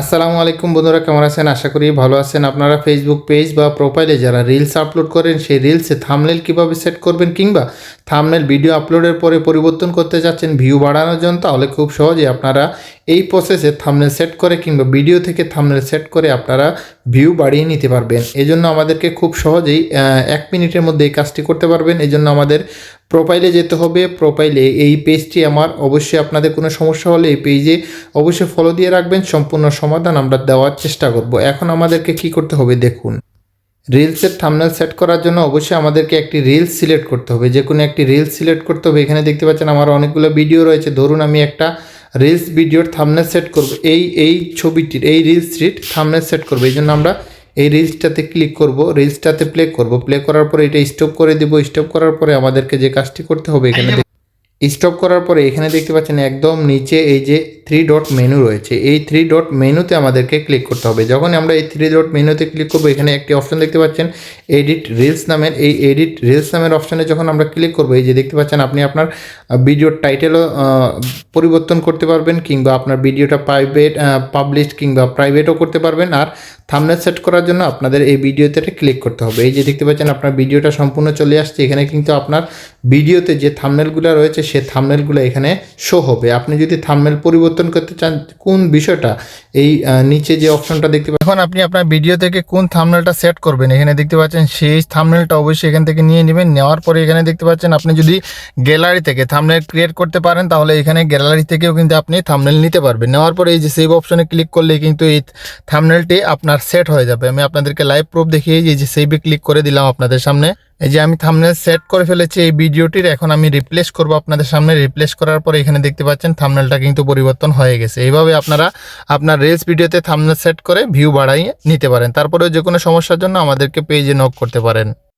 আসসালামু আলাইকুম বন্ধুরা, কেমন আছেন? আশা করি ভালো আছেন। আপনারা ফেসবুক পেজ বা প্রোফাইলে যারা রিলস আপলোড করেন, সেই রিলসে থামনেল কীভাবে সেট করবেন কিংবা থামনেল ভিডিও আপলোডের পরে পরিবর্তন করতে যাচ্ছেন ভিউ বাড়ানোর জন্য তাহলে খুব সহজে আপনারা এই প্রসেসে থামনেল সেট করে কিংবা ভিডিও থেকে থামনেল সেট করে আপনারা ভিউ বাড়িয়ে নিতে পারবেন। এজন্য আমাদেরকে খুব সহজেই এক মিনিটের মধ্যে এই কাজটি করতে পারবেন। এজন্য আমাদের প্রোফাইলে যেতে হবে প্রোফাইলে এই পেজটি আমার। অবশ্যই আপনাদের কোনো সমস্যা হলে এই পেজে অবশ্যই ফলো দিয়ে রাখবেন, সম্পূর্ণ সমাধান আমরা দেওয়ার চেষ্টা করব। এখন আমাদেরকে কি করতে হবে দেখুন। রিলসের থামনেল সেট করার জন্য অবশ্যই আমাদেরকে একটি রিলস সিলেক্ট করতে হবে। যে কোনো একটি রিলস সিলেক্ট করতে হবে। এখানে দেখতে পাচ্ছেন আমার অনেকগুলো ভিডিও রয়েছে। ধরুন আমি একটা রিলস ভিডিওর থামনেল সেট করব। এই এই ছবিটির, এই রিলসটির থামনেল সেট করব। এই জন্য আমরা এই রিলসটাতে ক্লিক করব রিলসটাতে প্লে করব প্লে করার পরে এটা স্টপ করে দিব স্টপ করার পরে আমাদেরকে যে কাজটি করতে হবে এখানে স্টপ করার পরে এখানে দেখতে পাচ্ছেন একদম নিচে এই যে থ্রি ডট মেনু রয়েছে। এই থ্রি ডট মেনুতে আমাদেরকে ক্লিক করতে হবে। যখন আমরা এই থ্রি ডট মেনুতে ক্লিক করব, এখানে একটি অপশন দেখতে পাচ্ছেন এডিট রিলস নামের। এই এডিট রিলস নামের অপশানে যখন আমরা ক্লিক করব, এই যে দেখতে পাচ্ছেন, আপনি আপনার ভিডিওর টাইটেলও পরিবর্তন করতে পারবেন, কিংবা আপনার ভিডিওটা প্রাইভেট পাবলিশ কিংবা প্রাইভেটও করতে পারবেন। আর থামনেল সেট করার জন্য আপনাদের এই ভিডিওতে ক্লিক করতে হবে। এই যে দেখতে পাচ্ছেন, আপনার ভিডিওটা সম্পূর্ণ চলে আসছে। এখানে কিন্তু আপনার ভিডিওতে যে থামনেলগুলো রয়েছে, সে থামনেলগুলো এখানে শো হবে। আপনি যদি থামনেল পরিবর্তন করতে চান, কোন বিষয়টা? এই নিচে যে অপশনটা দেখতে পাচ্ছেন। এখন আপনি আপনার ভিডিও থেকে কোন থামনেলটা সেট করবেন? এখানে দেখতে পাচ্ছেন, সেই থামনেলটা অবশ্যই এখান থেকে নিয়ে নেবেন। নেওয়ার পরে এখানে দেখতে পাচ্ছেন, আপনি যদি গ্যালারি থেকে থামনেল ক্রিয়েট করতে পারেন, তাহলে এখানে গ্যালারি থেকেও কিন্তু আপনি থামনেল নিতে পারবেন। নেওয়ার পরে এই যে সেভ অপশনে ক্লিক করলে কিন্তু এই থামনেলটি আপনার সেট হয়ে যাবে। আমি আপনাদেরকে লাইভ প্রুফ দেখিয়ে এই যে সেভে ক্লিক করে দিলাম আপনাদের সামনে। এই যে আমি থামনেল সেট করে ফেলেছি এই ভিডিওটির, এখন আমি রিপ্লেস করব আপনাদের সামনে। রিপ্লেস করার পরে এখানে দেখতে পাচ্ছেন থামনেলটা কিন্তু পরিবর্তন হয়ে গেছে। এইভাবে আপনারা আপনার রিলস ভিডিওতে থামনেল সেট করে ভিউ বাড়াই নিতে পারেন। তারপরেও যে কোনো সমস্যার জন্য আমাদেরকে পেজে নক করতে পারেন।